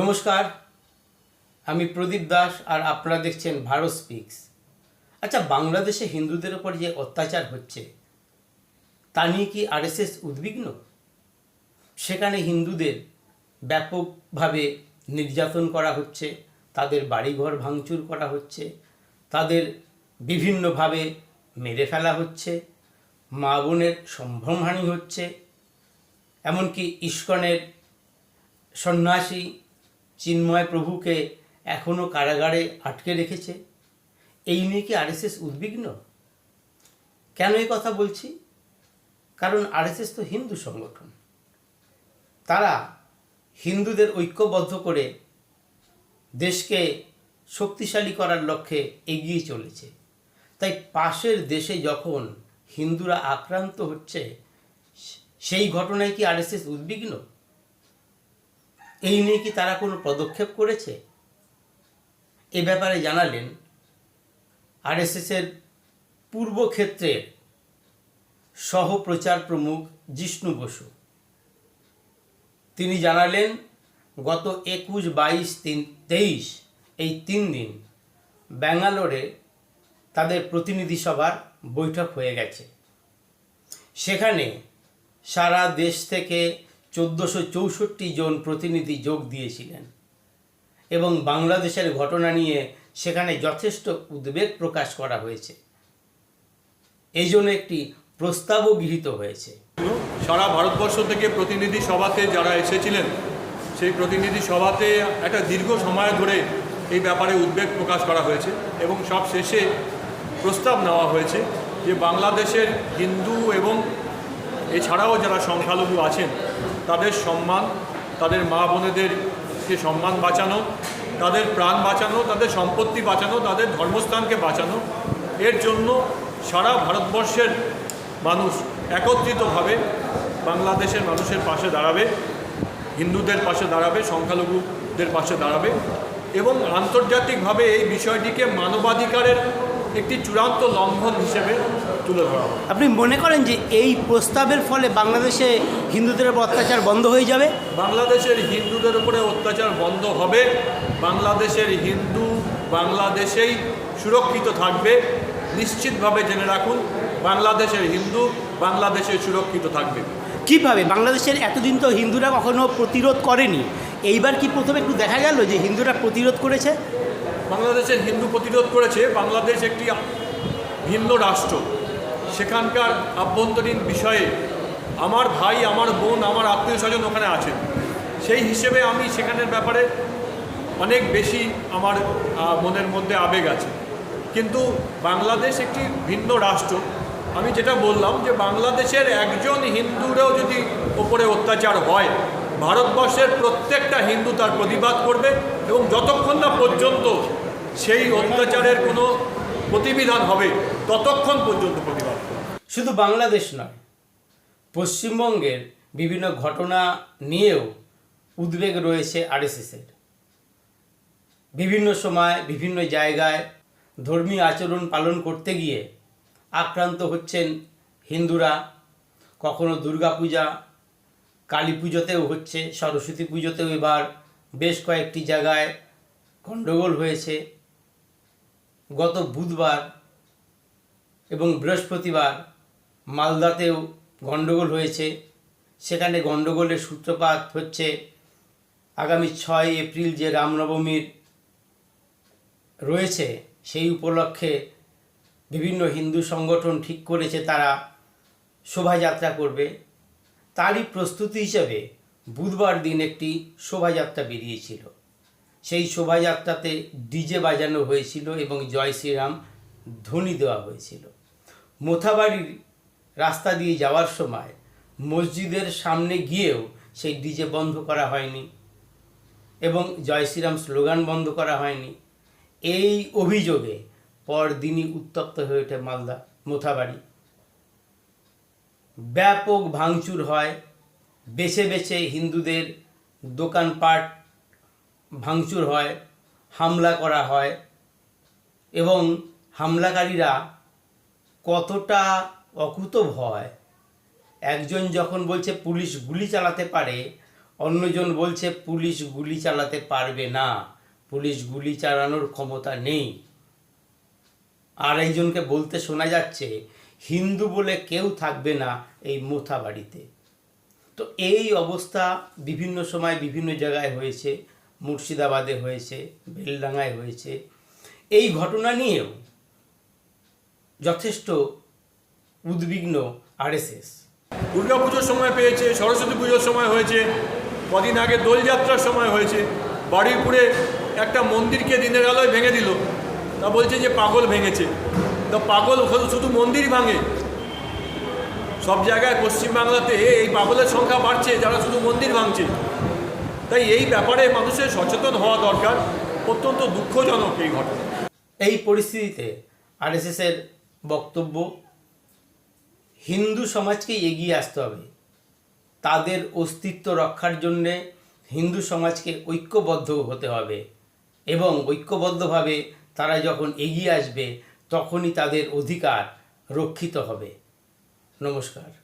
নমস্কার, আমি প্রদীপ দাস আর আপনারা দেখছেন ভারত স্পিক্স। আচ্ছা বাংলাদেশে হিন্দুদের ওপর যে অত্যাচার হচ্ছে, তা নিয়ে কি আরএসএস উদ্বিগ্ন? সেখানে হিন্দুদের ব্যাপকভাবে নির্যাতন করা হচ্ছে, তাদের বাড়িঘর ভাঙচুর করা হচ্ছে, তাদের বিভিন্নভাবে মেরে ফেলা হচ্ছে, মা বোনের সম্ভ্রমহানি হচ্ছে, এমনকি ইস্কনের সন্ন্যাসী চিন্ময় প্রভুকে এখনও কারাগারে আটকে রেখেছে। এই নিয়ে কি আরএসএস উদ্বিগ্ন? কেন এই কথা বলছি? কারণ আরএসএস তো হিন্দু সংগঠন। তারা হিন্দুদের ঐক্যবদ্ধ করে দেশকে শক্তিশালী করার লক্ষ্যে এগিয়ে চলেছে। তাই পাশের দেশে যখন হিন্দুরা আক্রান্ত হচ্ছে, সেই ঘটনায় কি আরএসএস উদ্বিগ্ন? এই নিয়ে কি তারা কোনো পদক্ষেপ করেছে? এ ব্যাপারে জানালেন আরএসএসের পূর্ব ক্ষেত্রের সহপ্রচার প্রমুখ জিষ্ণু বসু। তিনি জানালেন, গত একুশ বাইশ তিন তেইশ এই তিন দিন ব্যাঙ্গালোরে তাদের প্রতিনিধি সভার বৈঠক হয়ে গেছে। সেখানে সারা দেশ থেকে চোদ্দোশো চৌষট্টি জন প্রতিনিধি যোগ দিয়েছিলেন এবং বাংলাদেশের ঘটনা নিয়ে সেখানে যথেষ্ট উদ্বেগ প্রকাশ করা হয়েছে। এই জন্য একটি প্রস্তাবও গৃহীত হয়েছে। সারা ভারতবর্ষ থেকে প্রতিনিধি সভাতে যারা এসেছিলেন, সেই প্রতিনিধি সভাতে একটা দীর্ঘ সময় ধরে এই ব্যাপারে উদ্বেগ প্রকাশ করা হয়েছে এবং সব শেষে প্রস্তাব নেওয়া হয়েছে যে বাংলাদেশের হিন্দু এবং এছাড়াও যারা সংখ্যালঘু আছেন, তাদের সম্মান, তাদের মা বোনেদেরকে সম্মান বাঁচানো, তাদের প্রাণ বাঁচানো, তাদের সম্পত্তি বাঁচানো, তাদের ধর্মস্থানকে বাঁচানো, এর জন্য সারা ভারতবর্ষের মানুষ একত্রিতভাবে বাংলাদেশের মানুষের পাশে দাঁড়াবে, হিন্দুদের পাশে দাঁড়াবে, সংখ্যালঘুদের পাশে দাঁড়াবে এবং আন্তর্জাতিকভাবে এই বিষয়টিকে মানবাধিকারের একটি চূড়ান্ত লঙ্ঘন হিসেবে তুলে ধরা আপনি মনে করেন যে এই প্রস্তাবের ফলে বাংলাদেশে হিন্দুদের উপর অত্যাচার বন্ধ হয়ে যাবে? বাংলাদেশের হিন্দুদের উপরে অত্যাচার বন্ধ হবে। বাংলাদেশের হিন্দু বাংলাদেশেই সুরক্ষিত থাকবে। নিশ্চিতভাবে জেনে রাখুন বাংলাদেশের হিন্দু বাংলাদেশে সুরক্ষিত থাকবে। কীভাবে? বাংলাদেশের এতদিন তো হিন্দুরা কখনো প্রতিরোধ করেনি। এইবার কি প্রথমে একটু দেখা গেল যে হিন্দুরা প্রতিরোধ করেছে? বাংলাদেশের হিন্দু প্রতিরোধ করেছে বাংলাদেশ একটি ভিন্ন রাষ্ট্র। সেখানকার আভ্যন্তরীণ বিষয়ে আমার ভাই, আমার বোন, আমার আত্মীয় স্বজন ওখানে আছেন। সেই হিসেবে আমি সেখানের ব্যাপারে অনেক বেশি আমার মনের মধ্যে আবেগ আছে। কিন্তু বাংলাদেশ একটি ভিন্ন রাষ্ট্র। আমি যেটা বললাম যে বাংলাদেশের একজন হিন্দুরেও যদি ওপরে অত্যাচার হয় ভারতবর্ষের প্রত্যেকটা হিন্দু তার প্রতিবাদ করবে এবং যতক্ষণ না পর্যন্ত সেই অত্যাচারের কোনো প্রতিবিধান হবে, ততক্ষণ পর্যন্ত প্রতিবাদ শুধু বাংলাদেশ নয়, পশ্চিমবঙ্গের বিভিন্ন ঘটনা নিয়েও উদ্বেগ রয়েছে আরএসএসের। বিভিন্ন সময় বিভিন্ন জায়গায় ধর্মীয় আচরণ পালন করতে গিয়ে আক্রান্ত হচ্ছেন হিন্দুরা, কখনো দুর্গাপূজা কালী পুজোতেও হচ্ছে, সরস্বতী পুজোতেও এবার বেশ কয়েকটি জায়গায় গণ্ডগোল হয়েছে। গত বুধবার এবং বৃহস্পতিবার মালদাতেও গণ্ডগোল হয়েছে। সেখানে গণ্ডগোলের সূত্রপাত হচ্ছে আগামী ছয় এপ্রিল যে রামনবমীর রয়েছে, সেই উপলক্ষে বিভিন্ন হিন্দু সংগঠন ঠিক করেছে, তারা শোভাযাত্রা করবে। তারই প্রস্তুতি হিসেবে বুধবার দিন একটি শোভাযাত্রা বেরিয়েছিল। সেই শোভাযাত্রাতে ডিজে বাজানো হয়েছিল এবং জয় শ্রীরাম ধ্বনি দেওয়া হয়েছিল। মোথাবাড়ির রাস্তা দিয়ে যাওয়ার সময় মসজিদের সামনে গিয়েও সেই ডিজে বন্ধ করা হয়নি এবং জয় শ্রীরাম স্লোগান বন্ধ করা হয়নি। এই অভিযোগে পরদিনই উত্তপ্ত হয়ে ওঠে মালদা মোথাবাড়ি। ব্যাপক ভাঙচুর হয়। বেছে বেছে হিন্দুদের দোকানপাট ভাঙচুর হয়, হামলা করা হয় এবং হামলাকারীরা কতটা অকুত ভয় একজন যখন বলছে, পুলিশ গুলি চালাতে পারে, অন্যজন বলছে, পুলিশ গুলি চালাতে পারবে না, পুলিশ গুলি চালানোর ক্ষমতা নেই। আর একজনকে বলতে শোনা যাচ্ছে হিন্দু বলে কেউ থাকবে না এই মোথা বাড়িতে। তো এই অবস্থা বিভিন্ন সময় বিভিন্ন জায়গায় হয়েছে, মুর্শিদাবাদে হয়েছে, বেলডাঙ্গায় হয়েছে। এই ঘটনা নিয়েও যথেষ্ট উদ্বিগ্ন আরএসএস। দুর্গা পুজোর সময় পেয়েছে, সরস্বতী পুজোর সময় হয়েছে, কদিন আগে দোলযাত্রার সময় হয়েছে। বারুইপুরে একটা মন্দিরকে দিনের আলোয় ভেঙে দিল। তা বলছে যে পাগল ভেঙেছে। তা পাগল শুধু- মন্দির ভাঙে। সব জায়গায় পশ্চিমবাংলাতে এই পাগলের সংখ্যা বাড়ছে, যারা শুধু মন্দির ভাঙছে। তাই এই ব্যাপারে মানুষের সচেতন হওয়া দরকার। অত্যন্ত দুঃখজনক এই ঘটনা। এই পরিস্থিতিতে আরএসএসের বক্তব্য, হিন্দু সমাজকে এগিয়ে আসতে হবে। তাদের অস্তিত্ব রক্ষার জন্যে হিন্দু সমাজকে ঐক্যবদ্ধ হতে হবে। এবং ঐক্যবদ্ধভাবে তারা যখন এগিয়ে আসবে তখনই তাদের অধিকার রক্ষিত হবে। নমস্কার।